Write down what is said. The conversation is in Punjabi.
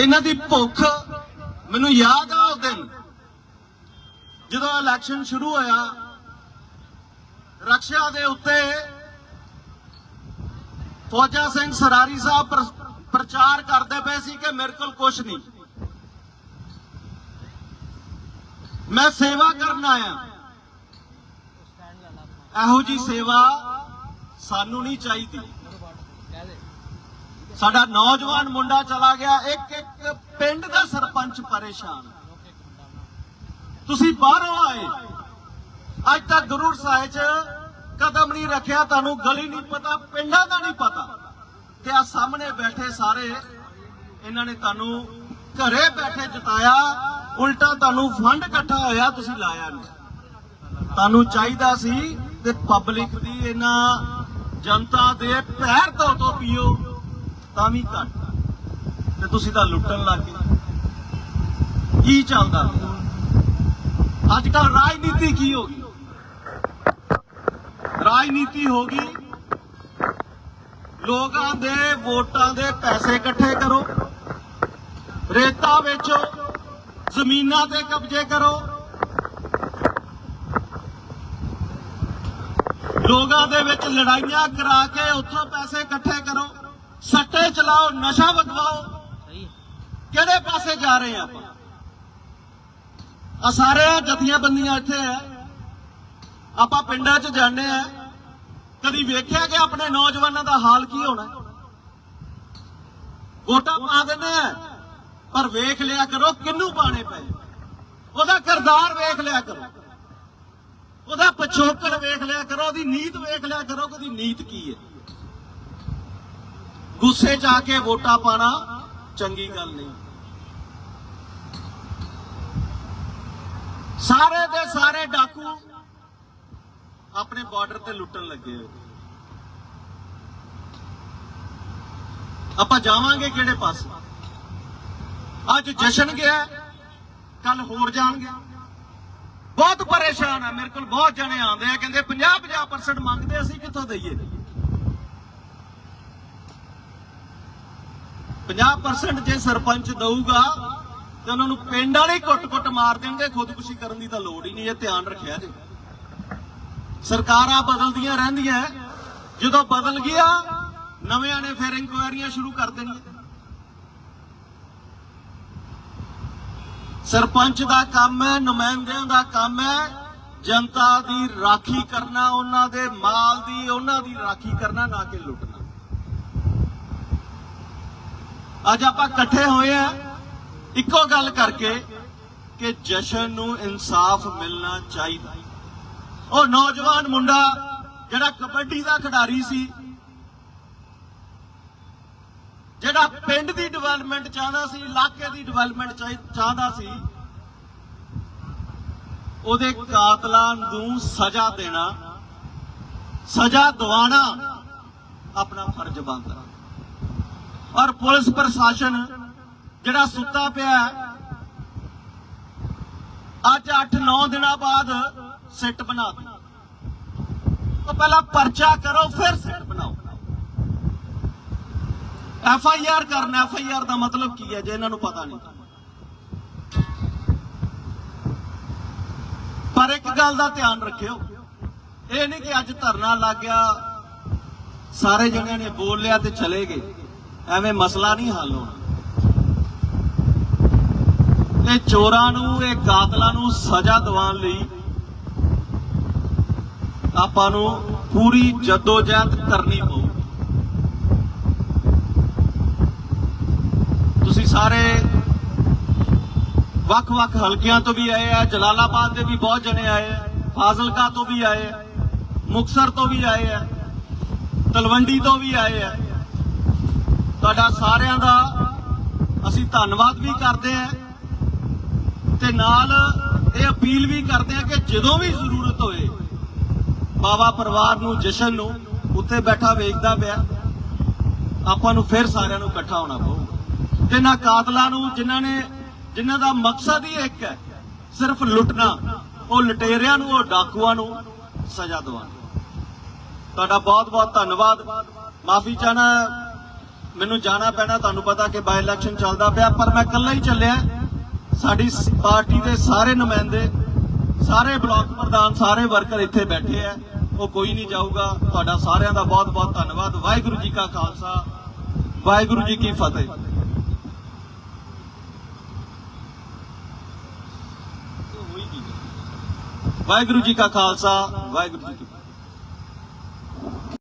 ਇਹਨਾਂ ਦੀ ਭੁੱਖ ਮੈਨੂੰ ਯਾਦ ਆ ਉਹ ਦਿਨ। ਜਦੋਂ ਇਲੈਕਸ਼ਨ ਸ਼ੁਰੂ ਹੋਇਆ ਰਕਸ਼ਾ ਦੇ ਉੱਤੇ ਫੌਜਾ ਸਿੰਘ ਸਰਾਰੀ ਸਾਹਿਬ ਪ੍ਰਚਾਰ ਕਰਦੇ ਪਏ ਸੀ ਕਿ ਮੇਰੇ ਕੋਲ ਕੁਝ ਨਹੀਂ। ਮੈਂ ਸੇਵਾ ਕਰਨ ਆਇਆ। ਇਹੋ ਜੀ ਸੇਵਾ ਸਾਨੂੰ ਨਹੀਂ ਚਾਹੀਦੀ। ਸਾਡਾ ਨੌਜਵਾਨ ਮੁੰਡਾ ਚਲਾ ਗਿਆ, ਇੱਕ ਇੱਕ ਪਿੰਡ ਦਾ ਸਰਪੰਚ ਪਰੇਸ਼ਾਨ। ਤੁਸੀਂ ਬਾਹਰੋਂ ਆਏ। ਅੱਜ ਤੱਕ ਗੁਰੂ ਸਾਹਿਬ ਚ ਕਦਮ ਨਹੀਂ ਰੱਖਿਆ, ਤੁਹਾਨੂੰ ਗਲੀ ਨਹੀਂ ਪਤਾ, ਪਿੰਡਾਂ ਦਾ ਨਹੀਂ ਪਤਾ। ਤੇ ਆ ਸਾਹਮਣੇ ਬੈਠੇ ਸਾਰੇ, ਇਹਨਾਂ ਨੇ ਤੁਹਾਨੂੰ ਘਰੇ ਬੈਠੇ ਜਿਤਾਇਆ, ਉਲਟਾ ਤੁਹਾਨੂੰ ਫੰਡ ਇਕੱਠਾ ਹੋਇਆ, ਤੁਸੀਂ ਲਾਇਆ ਨਹੀਂ। ਤੁਹਾਨੂੰ ਚਾਹੀਦਾ ਸੀ ਤੇ ਪਬਲਿਕ ਦੀ ਇਹਨਾਂ ਜਨਤਾ ਦੇ ਪੈਰ ਧੋ ਤੋਂ ਪੀਓ। ਤਾਂ ਵੀ ਘੱਟ। ਤੇ ਤੁਸੀਂ ਤਾਂ ਲੁੱਟਣ ਲੱਗ ਗਏ। ਕੀ ਚੱਲਦਾ? ਅੱਜ ਕੱਲ ਰਾਜਨੀਤੀ ਕੀ ਹੋ ਗਈ? ਰਾਜਨੀਤੀ ਹੋ ਗਈ। ਲੋਕਾਂ ਦੇ ਵੋਟਾਂ ਦੇ ਪੈਸੇ ਇਕੱਠੇ ਕਰੋ। ਰੇਤਾ ਵੇਚੋ। ਜ਼ਮੀਨਾਂ ਤੇ ਕਬਜ਼ੇ ਕਰੋ। ਲੋਕਾਂ ਦੇ ਵਿੱਚ ਲੜਾਈਆਂ ਕਰਾ ਕੇ ਉੱਥੋਂ ਪੈਸੇ ਇਕੱਠੇ ਕਰੋ। ਸੱਟੇ ਚਲਾਓ ਨਸ਼ਾ ਵਗਵਾਓ। ਕਿਹੜੇ ਪਾਸੇ ਜਾ ਰਹੇ ਆ ਆਪਾਂ? ਆ ਸਾਰੇ ਜਥੀਆਂ ਬੰਦੀਆਂ ਇੱਥੇ ਆ। ਆਪਾਂ ਪਿੰਡਾਂ 'ਚ ਜਾਂਦੇ ਆ। ਕਦੀ ਵੇਖਿਆ ਕਿ ਆਪਣੇ ਨੌਜਵਾਨਾਂ ਦਾ ਹਾਲ ਕੀ ਹੋਣਾ? ਵੋਟਾਂ ਪਾ ਦਿੰਦੇ ਆ ਪਰ ਵੇਖ ਲਿਆ ਕਰੋ ਕਿੰਨੂੰ ਪਾਣੇ ਪਏ। ਉਹਦਾ ਕਰਦਾਰ ਵੇਖ ਲਿਆ ਕਰੋ। ਉਹਦਾ ਪਿਛੋਕੜ ਵੇਖ ਲਿਆ ਕਰੋ ਉਹਦੀ ਨੀਤ ਵੇਖ ਲਿਆ ਕਰੋ ਕਿ ਉਹਦੀ ਨੀਤ ਕੀ ਹੈ। ਗੁੱਸੇ 'ਚ ਆ ਕੇ ਵੋਟਾਂ ਪਾਣਾ ਚੰਗੀ ਗੱਲ ਨਹੀਂ। ਸਾਰੇ ਦੇ ਸਾਰੇ ਡਾਕੂ ਆਪਣੇ ਬਾਰਡਰ ਤੇ ਲੁੱਟਣ ਲੱਗੇ ਹੋਏ। ਆਪਾਂ ਜਾਵਾਂਗੇ ਕਿਹੜੇ ਪਾਸੇ? ਅੱਜ ਜਸ਼ਨ ਗਿਆ, ਕੱਲ ਹੋਰ ਜਾਣਗੇ। ਬਹੁਤ ਪਰੇਸ਼ਾਨ ਆ, ਮੇਰੇ ਕੋਲ ਬਹੁਤ ਜਣੇ ਆਉਂਦੇ ਆ, ਕਹਿੰਦੇ 50 50% ਮੰਗਦੇ ਅਸੀਂ ਕਿੱਥੋਂ ਦਈਏ? 50% ਜੇ ਸਰਪੰਚ ਦਊਗਾ, ਤੇ ਉਹਨਾਂ ਨੂੰ ਪਿੰਡ ਵਾਲੇ ਕੁੱਟ-ਕੁੱਟ ਮਾਰ ਦੇਣਗੇ, ਖੁਦਕੁਸ਼ੀ ਕਰਨ ਦੀ ਤਾਂ ਲੋੜ ਹੀ ਨਹੀਂ, ਇਹ ਧਿਆਨ ਰੱਖਿਆ ਜੇ। ਸਰਕਾਰਾਂ ਬਦਲਦੀਆਂ ਰਹਿੰਦੀਆਂ, ਜਦੋਂ ਬਦਲ ਗਿਆ, ਨਵਿਆਂ ਨੇ ਫਿਰ ਇਨਕੁਆਇਰੀਆਂ ਸ਼ੁਰੂ ਕਰ ਦੇਣੀਆਂ। ਸਰਪੰਚ ਦਾ ਕੰਮ ਹੈ, ਨੁਮਾਇੰਦਿਆਂ ਦਾ ਕੰਮ ਹੈ, ਜਨਤਾ ਦੀ ਰਾਖੀ ਕਰਨਾ, ਉਹਨਾਂ ਦੇ ਮਾਲ ਦੀ, ਉਹਨਾਂ ਦੀ ਰਾਖੀ ਕਰਨਾ, ਨਾ ਕਿ ਲੁੱਟਣਾ ਅੱਜ ਆਪਾਂ ਇਕੱਠੇ ਹੋਏ ਆ। ਇੱਕੋ ਗੱਲ ਕਰਕੇ ਕਿ ਜਸ਼ਨ ਨੂੰ ਇਨਸਾਫ ਮਿਲਣਾ ਚਾਹੀਦਾ। ਉਹ ਨੌਜਵਾਨ ਮੁੰਡਾ ਜਿਹੜਾ ਕਬੱਡੀ ਦਾ ਖਿਡਾਰੀ ਸੀ, ਜਿਹੜਾ ਪਿੰਡ ਦੀ ਡਿਵੈਲਪਮੈਂਟ ਚਾਹੁੰਦਾ ਸੀ, ਇਲਾਕੇ ਦੀ ਡਿਵੈਲਪਮੈਂਟ ਚਾਹੁੰਦਾ ਸੀ, ਉਹਦੇ ਕਾਤਲਾਂ ਨੂੰ ਸਜ਼ਾ ਦੇਣਾ, ਸਜ਼ਾ ਦਿਵਾਣਾ ਆਪਣਾ ਫਰਜ਼ ਬਣਦਾ। ਔਰ ਪੁਲਿਸ ਪ੍ਰਸ਼ਾਸਨ ਜਿਹੜਾ ਸੁੱਤਾ ਪਿਆ ਅੱਜ 8-9 ਦਿਨਾਂ ਬਾਅਦ ਸਿੱਟ ਬਣਾ ਦਿੱਤੀ। ਤਾਂ ਪਹਿਲਾਂ ਪਰਚਾ ਕਰੋ, ਫਿਰ ਸਿੱਟ ਬਣਾਓ। ਐਫ ਆਈ ਆਰ ਕਰਨਾ, ਐਫ ਆਈ ਆਰ ਦਾ ਮਤਲਬ ਕੀ ਹੈ, ਜੇ ਇਹਨਾਂ ਨੂੰ ਪਤਾ ਨਹੀਂ। ਪਰ ਇੱਕ ਗੱਲ ਦਾ ਧਿਆਨ ਰੱਖਿਓ, ਇਹ ਨਹੀਂ ਕਿ ਅੱਜ ਧਰਨਾ ਲੱਗ ਗਿਆ, ਸਾਰੇ ਜਣਿਆਂ ਨੇ ਬੋਲ ਲਿਆ ਤੇ ਚਲੇ ਗਏ। ਐਵੇਂ ਮਸਲਾ ਨਹੀਂ ਹੱਲ ਹੋਣਾ। ਇਹ ਚੋਰਾਂ ਨੂੰ, ਇਹ ਕਾਤਲਾਂ ਨੂੰ ਸਜ਼ਾ ਦਿਵਾਉਣ ਲਈ ਆਪਾਂ ਨੂੰ ਪੂਰੀ ਜਦੋਜਹਿਦ ਕਰਨੀ ਪਊ। ਤੁਸੀਂ ਸਾਰੇ ਵੱਖ-ਵੱਖ ਹਲਕਿਆਂ ਤੋਂ ਵੀ ਆਏ ਆ, ਜਲਾਲਾਬਾਦ ਦੇ ਵੀ ਬਹੁਤ ਜਣੇ ਆਏ ਆ, ਫਾਜ਼ਿਲਕਾ ਤੋਂ ਵੀ ਆਏ ਆ ਮੁਕਸਰ ਤੋਂ ਵੀ ਆਏ ਆ, ਤਲਵੰਡੀ ਤੋਂ ਵੀ ਆਏ ਆ। ਤੁਹਾਡਾ ਸਾਰਿਆਂ ਦਾ ਅਸੀਂ ਧੰਨਵਾਦ ਵੀ ਕਰਦੇ ਆ ਤੇ ਨਾਲ ਇਹ ਅਪੀਲ ਵੀ ਕਰਦੇ ਆ ਕਿ ਜਦੋਂ ਵੀ ਜ਼ਰੂਰਤ ਹੋਏ, ਬਾਬਾ ਪਰਿਵਾਰ ਨੂੰ, ਜਸ਼ਨ ਨੂੰ ਉੱਥੇ ਬੈਠਾ ਵੇਖਦਾ ਪਿਆ। ਆਪਾਂ ਨੂੰ ਫਿਰ ਸਾਰਿਆਂ ਨੂੰ ਇਕੱਠਾ ਹੋਣਾ ਪਊਗਾ ਤੇ ਨਾ ਕਾਤਲਾਂ ਨੂੰ, ਜਿਨ੍ਹਾਂ ਨੇ, ਜਿਨ੍ਹਾਂ ਦਾ ਮਕਸਦ ਹੀ ਇੱਕ ਹੈ, ਸਿਰਫ ਲੁੱਟਣਾ, ਉਹ ਲਟੇਰਿਆਂ ਨੂੰ, ਉਹ ਡਾਕੂਆਂ ਨੂੰ ਸਜ਼ਾ ਦਿਵਾਉਣਾ ਤੁਹਾਡਾ ਬਹੁਤ ਬਹੁਤ ਧੰਨਵਾਦ। ਮਾਫੀ ਚਾਹਨਾ ਮੈਨੂੰ ਜਾਣਾ ਪੈਣਾ, ਤੁਹਾਨੂੰ ਪਤਾ ਕਿ ਬਾਈ ਇਲੈਕਸ਼ਨ ਚੱਲਦਾ ਪਿਆ, ਪਰ ਮੈਂ ਇਕੱਲਾ ਹੀ ਚੱਲਿਆ। ਸਾਡੀ ਪਾਰਟੀ ਦੇ ਸਾਰੇ ਨੁਮਾਇੰਦੇ, ਸਾਰੇ ਬਲਾਕ ਪ੍ਰਧਾਨ, ਸਾਰੇ ਵਰਕਰ ਇੱਥੇ ਬੈਠੇ ਆ। ਉਹ ਕੋਈ ਨਹੀਂ ਜਾਊਗਾ। ਤੁਹਾਡਾ ਸਾਰਿਆਂ ਦਾ ਬਹੁਤ ਬਹੁਤ ਧੰਨਵਾਦ। ਵਾਹਿਗੁਰੂ ਜੀ ਕਾ ਖਾਲਸਾ, ਵਾਹਿਗੁਰੂ ਜੀ ਕੀ ਫਤਿਹ। ਵਾਹਿਗੁਰੂ ਜੀ ਕਾ ਖਾਲਸਾ, ਵਾਹਿਗੁਰੂ ਜੀ ਕੀ